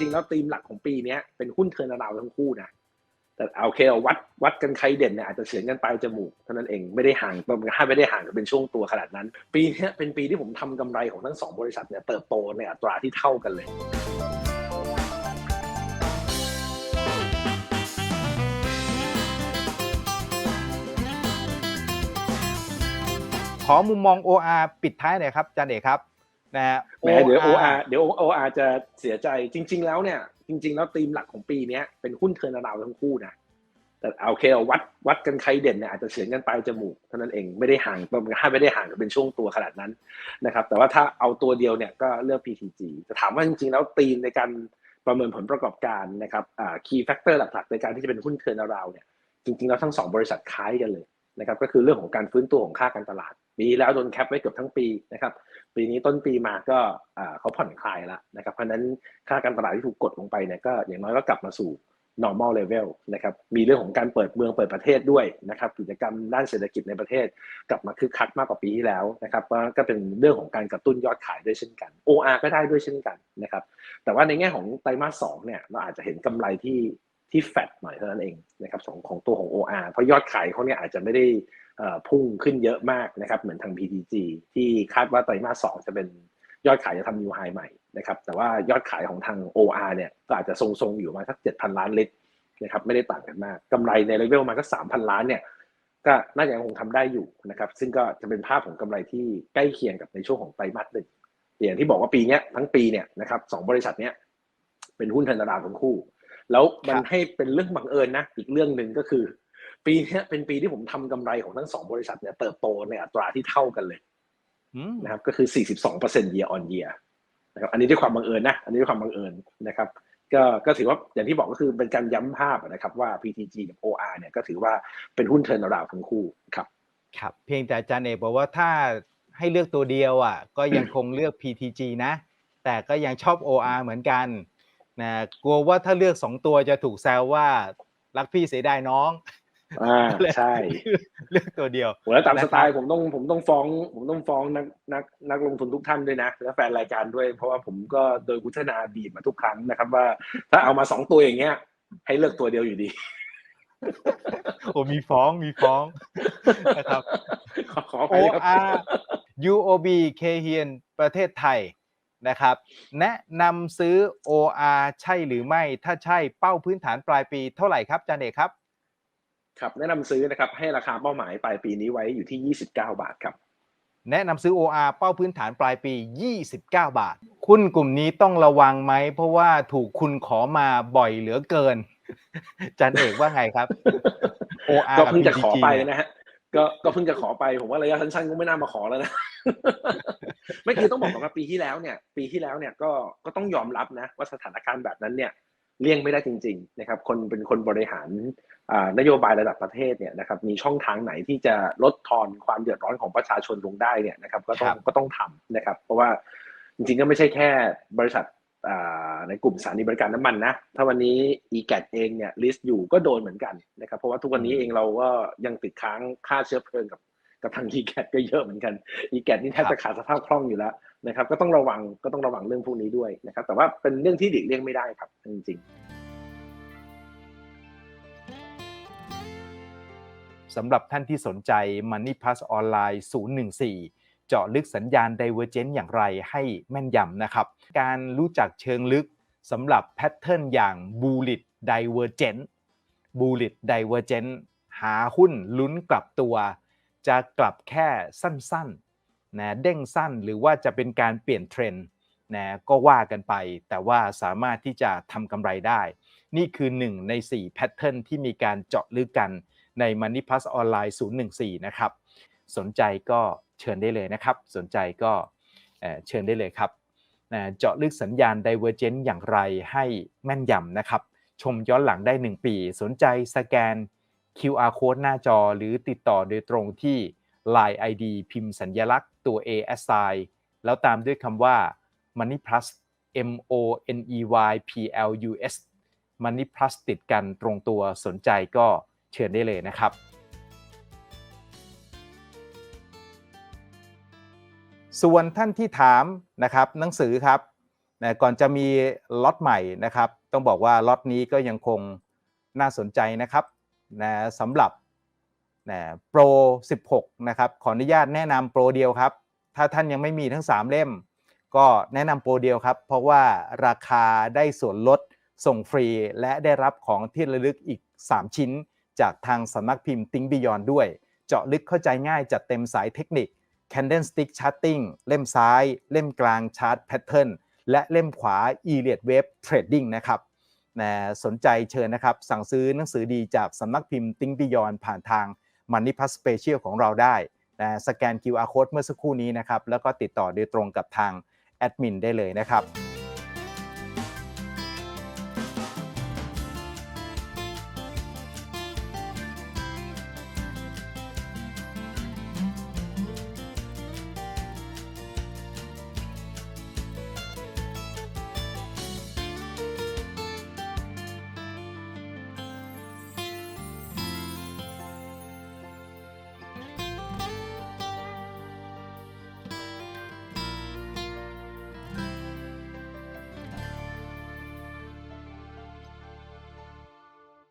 ริง ๆ แล้วธีมหลักของปีเนี้ยเป็นหุ้นเทอร์นาราวทั้งคู่นะแต่เอาเคเอาวัดวัดกันใครเด่นเนี่ยอาจจะเฉือนกันปลายจมูกเท่านั้นเองไม่ได้ห่างไม่ได้ห่างกันเป็นช่วงตัวขนาดนั้น ปีนี้เป็นปีที่ผมทำกำไรของทั้งสองบริษัทเนี่ยเติบโตในอัตราที่เท่ากันเลยขอมุมมอง OR ปิดท้ายหน่อยครับจารย์เอกครับ นะฮะแหมเดี๋ยว OR เดี๋ยว OR จะเสียใจจริง ๆ แล้วเนี่ย จริง ๆ แล้วธีมหลักของปีเนี้ยเป็นหุ้นเทอร์นาราทั้งคู่นะแต่เอาโอเคเอาวัดวัดกันใครเด่นเนี่ยอาจจะเฉือนกันปลายจมูกเท่านั้นเองไม่ได้ห่างไม่ได้ห่างกันเป็นช่วงตัวขนาดนั้นนะครับ แต่ว่าถ้าเอาตัวเดียวเนี่ยก็เลือก PTG จะถามว่าจริง ๆ แล้วธีมในการประเมินผลประกอบการนะครับอ่า key factor หลักๆในการที่จะเป็นหุ้นเทอร์นาราเนี่ยจริงๆแล้วทั้งสองบริษัทคล้ายกันเลยนะครับก็คือเรื่องของการฟื้นตัวของค่าการตลาด ปีแล้วโดนแคปไว้เกือบทั้งปีนะครับปีนี้ต้นปีมาก็เขาผ่อนคลายแล้วนะครับเพราะนั้นค่าการตลาดที่ถูกกดลงไปเนี่ยก็อย่างน้อยก็กลับมาสู่ normal level นะครับมีเรื่องของการเปิดเมืองเปิดประเทศด้วยนะครับกิจกรรมด้านเศรษฐกิจในประเทศ กลับมาคึกคักมากกว่าปีที่แล้วนะครับก็เป็นเรื่องของการกระตุ้นยอดขายด้วยเช่นกัน OR ก็ได้ด้วยเช่นกันนะครับแต่ว่าในแง่ของไตรมาสสองเนี่ยเราอาจจะเห็นกำไรที่ที่แฟดหน่อยเท่านั้นเองนะครับของของตัวของ OR เพราะยอดขายเขาเนี่ยอาจจะไม่ได้ พุ่งขึ้นเยอะมากนะครับเหมือนทาง PTG ที่คาดว่าไตรมาสสองจะเป็นยอดขายจะทำนิวไฮใหม่นะครับแต่ว่ายอดขายของทาง OR เนี่ยก็อาจจะทรงๆอยู่มาสัก 7,000 ล้านลิตรนะครับไม่ได้ต่างกันมากกำไรในเลเวลมาก็3,000 ล้านเนี่ยก็น่าจะยังคงทำได้อยู่นะครับซึ่งก็จะเป็นภาพของกำไรที่ใกล้เคียงกับในช่วงของไตรมาสหนึ่งอย่างที่บอกว่าปีนี้ทั้งปีเนี่ยนะครับสองบริษัทเนี้ยเป็นหุ้นธนาคารทั้งคู่ แล้วมันให้เป็นเรื่องบังเอิญนะอีกเรื่องหนึ่งก็คือ ปีนี้เป็นปีที่ผมทำกำไรของทั้งสองบริษัทเนี่ยเติบโตในอัตราที่เท่ากันเลยนะครับก็คือ 42% year on year นะครับอันนี้ด้วยความบังเอิญนะอันนี้ด้วยความบังเอิญนะครับก็ก็ถือว่าอย่างที่บอกก็คือเป็นการย้ำภาพนะครับว่า PTG กับ OR เนี่ยก็ถือว่าเป็นหุ้นเทอร์นาราวทั้งคู่ครับครับเพียงแต่อาจารย์เอกบอกว่าถ้าให้เลือกตัวเดียวอะก็ยังคงเลือก PTG นะ แต่ก็ยังชอบ OR เหมือนกันนะกลัวว่าถ้าเลือกสองตัวจะถูกแซวว่ารักพี่เสียดายน้อง อ่าใช่เลือกตัวเดียวโหแล้วตามสไตล์ผมต้องผมต้องฟ้อง ผมต้องฟ้องนักนักนักลงทุนทุกท่านด้วยนะ และแฟนรายการด้วย เพราะว่าผมก็โดยกุศนาบีบมาทุกครั้งนะครับ ว่าถ้าเอามาสองตัวอย่างเงี้ย ให้เลือกตัวเดียวอยู่ดีโอ้มีฟ้องมีฟ้องนะครับขอขออภัยครับ OR UOB เคเฮียนประเทศไทยนะครับ แนะนำซื้อ OR ใช่หรือไม่ ถ้าใช่เป้าพื้นฐานปลายปีเท่าไหร่ครับอาจารย์เอกครับ ครับแนะนำซื้อนะครับให้ราคาเป้าหมายปลายปีนี้ไว้อยู่ที่ 29 บาทครับแนะนำซื้อ OR เป้าพื้นฐานปลายปี 29 บาท คุณกลุ่มนี้ต้องระวังไหม เพราะว่าถูกคุณขอมาบ่อยเหลือเกิน จันเอกว่าไงครับ OR ก็เพิ่งจะกับขอ PTG ไปนะฮะก็ก็เพิ่งจะขอไปผมว่าระยะสั้นๆก็ไม่น่ามาขอแล้วนะไม่คือต้องบอกก่อนว่าปีที่แล้วเนี่ย ปีที่แล้วเนี่ยก็ก็ต้องยอมรับนะว่าสถานการณ์แบบนั้นเนี่ย เลี่ยงไม่ได้จริงๆนะครับคนเป็นคนบริหารนโยบายระดับประเทศเนี่ยนะครับมีช่องทางไหนที่จะลดทอนความเดือดร้อนของประชาชนลงได้เนี่ยนะครับก็ต้องก็ต้องทำนะครับ เพราะว่าจริงๆก็ไม่ใช่แค่บริษัทในกลุ่มสถานีบริการน้ำมันนะ ถ้าวันนี้ e g a t เองเนี่ยลิสต์อยู่ก็โดนเหมือนกันนะครับ เพราะว่าทุกวันนี้เองเราก็ยังติดค้างค่าเชื้อเพลิงกับ กับทาง e g a t ก็เยอะเหมือนกัน e g a t นี่แทบจะขาดสภาพคล่องอยู่แล้วนะครับ ก็ต้องระวังก็ต้องระวังเรื่องพวกนี้ด้วยนะครับ แต่ว่าเป็นเรื่องที่หลีกเลี่ยงไม่ได้ครับจริงๆสำหรับท่านที่สนใจ Money Plus ออนไลน์014 เจาะลึกสัญญาณ Divergent อย่างไรให้แม่นยำนะครับ การรู้จักเชิงลึกสำหรับแพทเทิร์นอย่าง Bullish Divergent Bullish Divergent หาหุ้นลุ้นกลับตัว จะกลับแค่สั้นๆนะเด้งสั้นหรือว่าจะเป็นการเปลี่ยนเทรนด์นะก็ว่ากันไป แต่ว่าสามารถที่จะทำกำไรได้ นี่คือ 1 ใน 4 แพทเทิร์นที่มีการเจาะลึกกันใน Money Plus ออนไลน์014 นะครับ สนใจก็เชิญได้เลยนะครับ สนใจก็เชิญได้เลยครับเจาะลึกสัญญาณ Divergent อย่างไรให้แม่นยำนะครับ ชมย้อนหลังได้ 1 ปี สนใจสแกน QR code หน้าจอหรือติดต่อโดยตรงที่ Line ID พิมพ์สัญญลักษณ์ตัว A S I แล้วตามด้วยคำว่า Money Plus M O N E Y P L U S Money Plus ติดกันตรงตัวสนใจก็เชิญได้เลยนะครับส่วนท่านที่ถามนะครับหนังสือครับนะก่อนจะมีล็อตใหม่นะครับ ต้องบอกว่าล็อตนี้ก็ยังคงน่าสนใจนะครับ นะสำหรับนะโปร 16 นะครับ ขออนุญาตแนะนำโปรเดียวครับ ถ้าท่านยังไม่มีทั้ง 3 เล่ม ก็แนะนำโปรเดียวครับ เพราะว่าราคาได้ส่วนลดส่งฟรี และได้รับของที่ระลึกอีก 3 ชิ้น จากทางสำนักพิมพ์ Think Beyond ด้วย เจาะลึกเข้าใจง่ายจัดเต็มสายเทคนิค Candlestick Charting เล่มซ้าย เล่มกลาง Chart Pattern และเล่มขวา e l i o t Wave Trading นะครับ นะสนใจเชิญนะครับ สั่งซื้อหนังสือดีจากสำนักพิมพ์ติ้งพิยนผ่านทางมันนิพัสเปเชียลของเราได้นะสแกน QR Code เมื่อสักครู่นี้นะครับ แล้วก็ติดต่อโดยตรงกับทางแอดมินได้เลยนะครับ